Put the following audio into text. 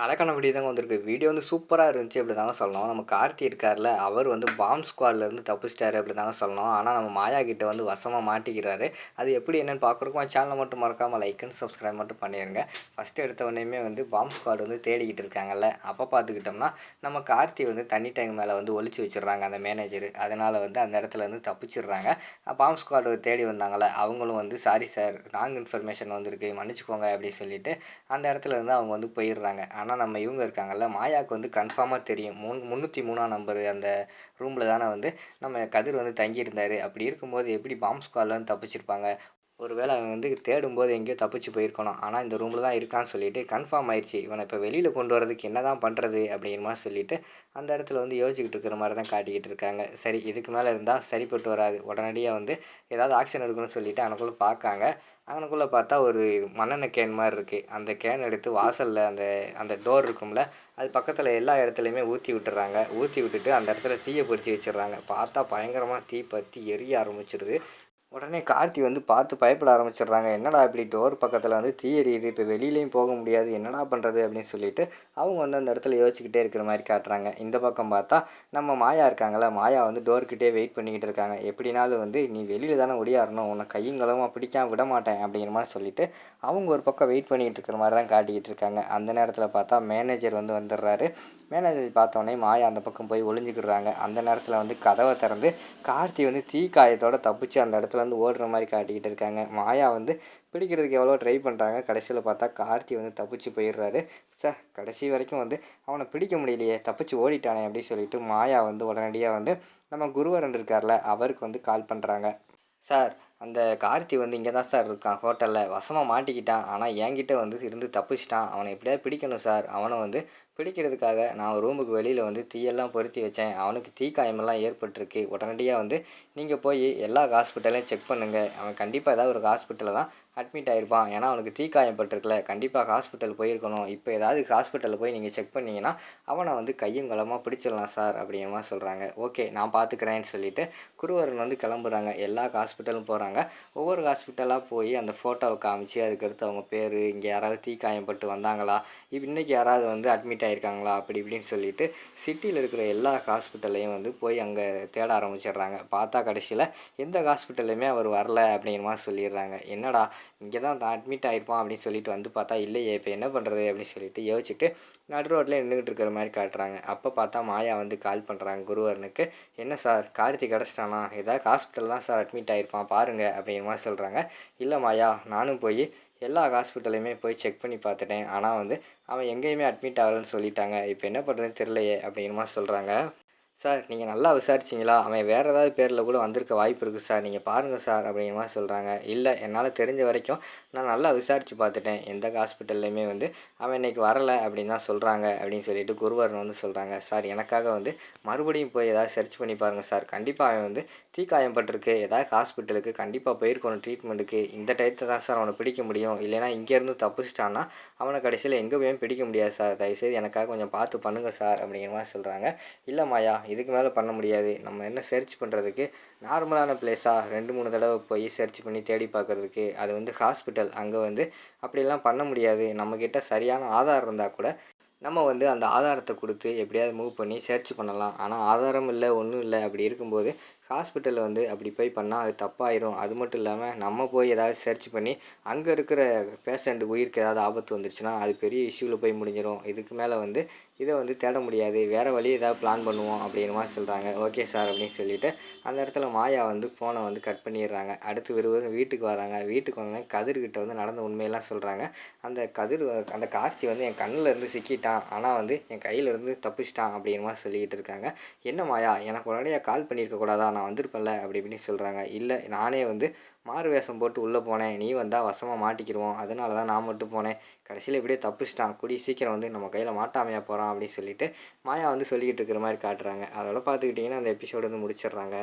நடக்கான video தாங்க வந்திருக்கு. Video வந்து சூப்பராக இருந்துச்சு அப்படி தாங்க சொல்லணும். நம்ம கார்த்தி இருக்கார்ல அவர் வந்து பாம் ஸ்குவாட்லேருந்து தப்பிச்சிட்டாரு அப்படி தாங்க சொல்லணும். ஆனால் நம்ம மாயா கிட்ட வந்து வசமாக மாட்டிக்கிறாரு. அது எப்படி என்னென்னு பார்க்குறக்கோ சேனலை மட்டும் மறக்காமல் லைக் அண்ட் சப்ஸ்கிரைப் மட்டும் பண்ணிடுங்க ஃபஸ்ட்டு எடுத்த உடனேயுமே வந்து பாம் ஸ்குவாட் வந்து தேடிக்கிட்டு இருக்காங்கல்ல அப்போ பார்த்துக்கிட்டோம்னா நம்ம கார்த்தி வந்து தண்ணி டேங்க் மேலே வந்து ஒழிச்சு வச்சிடுறாங்க அந்த மேனேஜர் அதனால் வந்து அந்த இடத்துல வந்து தப்பிச்சிடுறாங்க. பாம் ஸ்குவாட் தேடி வந்தாங்கள அவங்களும் வந்து சாரி சார் ராங் இன்ஃபர்மேஷன் வந்திருக்கு. மன்னிச்சுக்கோங்க அப்படின்னு சொல்லிட்டு அந்த இடத்துல இருந்து அவங்க வந்து போயிடுறாங்க. ஆனால் ஆனால் நம்ம இவங்க இருக்காங்கல்ல மாயாவுக்கு வந்து கன்ஃபார்மாக தெரியும். முன் முந்நூற்றி மூணாம் நம்பர் அந்த ரூமில் தானே வந்து நம்ம கதிர் வந்து தங்கியிருந்தார். அப்படி இருக்கும்போது எப்படி பாம்ப் ஸ்குவாட்லேருந்து தப்பிச்சிருப்பாங்க? ஒரு வேளை அவன் வந்து தேடும்போது எங்கேயோ தப்பிச்சு போயிருக்கணும். ஆனால் இந்த ரூமில் தான் இருக்கான்னு சொல்லிட்டு கன்ஃபார்ம் ஆயிடுச்சு இவனை இப்போ வெளியில் கொண்டு வரதுக்கு என்ன தான் பண்ணுறது அப்படிங்கிற மாதிரி சொல்லிட்டு அந்த இடத்துல வந்து யோசிச்சுக்கிட்டு இருக்கிற மாதிரி தான் காட்டிக்கிட்டு இருக்காங்க. சரி இதுக்கு மேலே இருந்தால் சரிப்பட்டு வராது. உடனடியாக வந்து ஏதாவது ஆக்ஷன் எடுக்கணும்னு சொல்லிட்டு அவனுக்குள்ளே பார்க்காங்க. அவனுக்குள்ளே பார்த்தா ஒரு மண்ணெண்ணெய் கேன் மாதிரி இருக்குது அந்த கேன் எடுத்து வாசலில் அந்த அந்த டோர் இருக்கும்ல அது பக்கத்தில் எல்லா இடத்துலையுமே ஊற்றி விட்டுறாங்க. ஊற்றி விட்டுட்டு அந்த இடத்துல தீயை பிடிச்சி வச்சிடுறாங்க. பார்த்தா பயங்கரமாக தீ பற்றி எரிய ஆரம்பிச்சிருது. உடனே கார்த்தி வந்து பார்த்து பயப்பட ஆரம்பிச்சிடுறாங்க. என்னடா இப்படி டோர் பக்கத்தில் வந்து தீ எரியுது இப்போ வெளியிலையும் போக முடியாது என்னடா பண்ணுறது அப்படின்னு சொல்லிட்டு அவங்க வந்து அந்த இடத்துல யோசிச்சுக்கிட்டே இருக்கிற மாதிரி காட்டுறாங்க. இந்த பக்கம் பார்த்தா நம்ம மாயா இருக்காங்களே மாயா வந்து டோர்கிட்டே வெயிட் பண்ணிக்கிட்டு இருக்காங்க. எப்படினாலும் வந்து நீ வெளியில் தானே ஒடியாரணும் உன்னை கையும் பிடிக்காம விட மாட்டேன் அப்படிங்கிற மாதிரி சொல்லிட்டு அவங்க ஒரு பக்கம் வெயிட் பண்ணிக்கிட்டு இருக்கிற மாதிரி தான் காட்டிக்கிட்டு இருக்காங்க. அந்த நேரத்தில் பார்த்தா மேனேஜர் வந்து வந்துடுறாரு. மேனேஜர் பார்த்தோன்னே மாயா அந்த பக்கம் போய் ஒளிஞ்சிக்கிடுறாங்க. அந்த நேரத்தில் வந்து கதவை திறந்து கார்த்தி வந்து தீ காயத்தோட தப்பிச்சு அந்த இடத்துல வந்து ஓடுற மாதிரி காட்டிக்கிட்டு இருக்காங்க. மாயா வந்து பிடிக்கிறதுக்கு எவ்வளோ ட்ரை பண்ணுறாங்க கடைசியில் பார்த்தா கார்த்தி வந்து தப்பிச்சு போயிடுறாரு. சார் கடைசி வரைக்கும் வந்து அவனை பிடிக்க முடியலையே தப்பிச்சு ஓடிட்டானே அப்படின்னு சொல்லிட்டு மாயா வந்து உடனடியாக வந்து நம்ம குருவரன் இருக்கார்ல அவருக்கு வந்து கால் பண்ணுறாங்க சார் அந்த கார்த்தி வந்து இங்கே தான் சார் இருக்கான் ஹோட்டலில். வசமாக மாட்டிக்கிட்டான். ஆனால் என்கிட்ட வந்து இருந்து தப்பிச்சிட்டான். அவனை எப்படியாவது பிடிக்கணும் சார். அவனை வந்து பிடிக்கிறதுக்காக நான் ரூமுக்கு வெளியில் வந்து தீயெல்லாம் பொருத்தி வச்சேன். அவனுக்கு தீக்காயமெல்லாம் ஏற்பட்டிருக்கு. உடனடியாக வந்து நீங்கள் போய் எல்லா ஹாஸ்பிட்டலையும் செக் பண்ணுங்கள் அவன் கண்டிப்பாக ஏதாவது ஒரு ஹாஸ்பிட்டலில் தான் அட்மிட் ஆகிருப்பான் ஏன்னா அவனுக்கு தீக்காயம் பட்டிருக்குல. கண்டிப்பாக ஹாஸ்பிட்டல் போயிருக்கணும். இப்போ ஏதாவது ஹாஸ்பிட்டலில் போய் நீங்கள் செக் பண்ணிங்கன்னா அவனை வந்து கையும் களமாக பிடிச்சிடலாம் சார் அப்படிங்கிற மாதிரி சொல்கிறாங்க ஓகே நான் பார்த்துக்கிறேன்னு சொல்லிட்டு குருவரன் வந்து கிளம்புறாங்க. எல்லா ஹாஸ்பிட்டலும் போகிறாங்க ஒவ்வொரு ஹாஸ்பிட்டலாக போய் அந்த ஃபோட்டோவை காமிச்சு அதுக்கடுத்து அவங்க பேர் இங்கே யாராவது தீக்காயம் பட்டு வந்தாங்களா? இன்றைக்கி யாராவது வந்து அட்மிட் ஆகிருக்காங்களா அப்படி இப்படின்னு சொல்லிட்டு சிட்டியில் இருக்கிற எல்லா ஹாஸ்பிட்டல்லையும் வந்து போய் அங்கே தேட ஆரம்பிச்சிடுறாங்க. பார்த்தா கடைசியில் எந்த ஹாஸ்பிட்டல்லையுமே அவர் வரல அப்படிங்கிற மாதிரி சொல்லிடுறாங்க. என்னடா இங்கே தான் அட்மிட் ஆகிருப்பான் அப்படின்னு சொல்லிட்டு வந்து பார்த்தா இல்லையே இப்போ என்ன பண்ணுறது அப்படின்னு சொல்லிட்டு யோசிச்சுட்டு நடு ரோட்டில் நின்றுட்டு இருக்கிற மாதிரி காட்டுறாங்க. அப்போ பார்த்தா மாயா வந்து கால் பண்ணுறாங்க குருவரனுக்கு. என்ன சார் கார்த்தி கிடச்சிட்டானா? ஏதாவது ஹாஸ்பிட்டல் தான் சார் அட்மிட் ஆகிருப்பான் பாருங்கள் அப்படிங்கிற மாதிரி சொல்கிறாங்க இல்லை மாயா நானும் போய் எல்லா ஹாஸ்பிட்டலையுமே போய் செக் பண்ணி பார்த்துட்டேன். ஆனால் வந்து அவன் எங்கேயுமே அட்மிட் ஆகலைன்னு சொல்லிட்டாங்க. இப்போ என்ன பண்ணுறதுன்னு தெரிலையே அப்படிங்கிற மாதிரி சொல்கிறாங்க சார் நீங்கள் நல்லா விசாரிச்சிங்களா? அவன் வேறு ஏதாவது பேரில் கூட வந்திருக்க வாய்ப்பு இருக்குது சார். நீங்கள் பாருங்கள் சார் அப்படிங்கிற மாதிரி சொல்கிறாங்க இல்லை என்னால் தெரிஞ்ச வரைக்கும் நான் நல்லா விசாரித்து பார்த்துட்டேன். எந்த ஹாஸ்பிட்டல்லையுமே வந்து அவன் இன்றைக்கி வரலை அப்படின்னு தான் சொல்கிறாங்க அப்படின்னு சொல்லிட்டு குருவரன் வந்து சொல்கிறாங்க சார் எனக்காக வந்து மறுபடியும் போய் ஏதாவது சர்ச் பண்ணி பாருங்கள் சார். கண்டிப்பாக அவன் வந்து தீக்காயம் பட்டிருக்கு ஏதாவது ஹாஸ்பிட்டலுக்கு கண்டிப்பாக போயிருக்கணும் ட்ரீட்மெண்ட்டுக்கு இந்த டயத்தை தான் சார் அவனை பிடிக்க முடியும். இல்லைனா இங்கேருந்து தப்பிச்சிட்டான்னா அவனை கடைசியில் எங்கே போயும் பிடிக்க முடியாது சார். தயவுசெய்து எனக்காக கொஞ்சம் பார்த்து பண்ணுங்கள் சார் அப்படிங்கிற மாதிரி சொல்கிறாங்க இல்லை மாயா இதுக்கு மேலே பண்ண முடியாது. நம்ம என்ன சர்ச் பண்ணுறதுக்கு நார்மலான பிளேஸாக ரெண்டு மூணு தடவை போய் சர்ச் பண்ணி தேடி பார்க்குறதுக்கு. அது வந்து ஹாஸ்பிட்டல் அங்கே வந்து அப்படிலாம் பண்ண முடியாது. நம்மக்கிட்ட சரியான ஆதாரம் இருந்தால் கூட நம்ம வந்து அந்த ஆதாரத்தை கொடுத்து எப்படியாவது மூவ் பண்ணி சர்ச் பண்ணலாம். ஆனால் ஆதாரம் இல்லை ஒன்றும் இல்லை அப்படி இருக்கும்போது ஹாஸ்பிட்டலில் வந்து அப்படி போய் பண்ணால் அது தப்பாயிரும். அது மட்டும் இல்லாமல் நம்ம போய் ஏதாவது சர்ச் பண்ணி அங்கே இருக்கிற பேஷண்ட் உயிருக்கு ஏதாவது ஆபத்து வந்துருச்சுன்னா அது பெரிய இஷ்யூவில் போய் முடிஞ்சிடும் இதுக்கு மேலே வந்து இதை வந்து தேட முடியாது. வேறு வழி ஏதாவது பிளான் பண்ணுவோம் அப்படிங்கிற மாதிரி சொல்கிறாங்க ஓகே சார் அப்படின்னு சொல்லிட்டு அந்த இடத்துல மாயா வந்து ஃபோனை வந்து கட் பண்ணிடுறாங்க. அடுத்து விறுவரும் வீட்டுக்கு வராங்க. வீட்டுக்கு வந்தோடனே கதிர்கிட்ட வந்து நடந்த உண்மையெல்லாம் சொல்கிறாங்க அந்த கதிர் அந்த கார்த்தி வந்து என் கண்ணில் இருந்து சிக்கிட்டான். ஆனால் வந்து என் கையில் இருந்து தப்பிச்சிட்டான் அப்படிங்கிற மாதிரி சொல்லிக்கிட்டு இருக்காங்க. என்ன மாயா? எனக்கு உடனே கால் பண்ணியிருக்க கூடாதா? நான் வந்திருப்பேன்ல அப்படி இப்படின்னு சொல்கிறாங்க இல்லை நானே வந்து மாறு வேஷம் போட்டு உள்ளே போனேன். நீ வந்தால் வசமாக மாட்டிக்கிடுவோம் அதனால தான் நான் மட்டும் போனேன். கடைசியில் இப்படியே தப்பிச்சிட்டான். கூடி சீக்கிரம் வந்து நம்ம கையில் மாட்டாமையாக போகிறான் அப்படின்னு சொல்லிட்டு மாயா வந்து சொல்லிக்கிட்டு இருக்கிற மாதிரி காட்டுறாங்க. அதோட பார்த்துக்கிட்டிங்கன்னா அந்த எபிசோடு வந்து முடிச்சிடுறாங்க.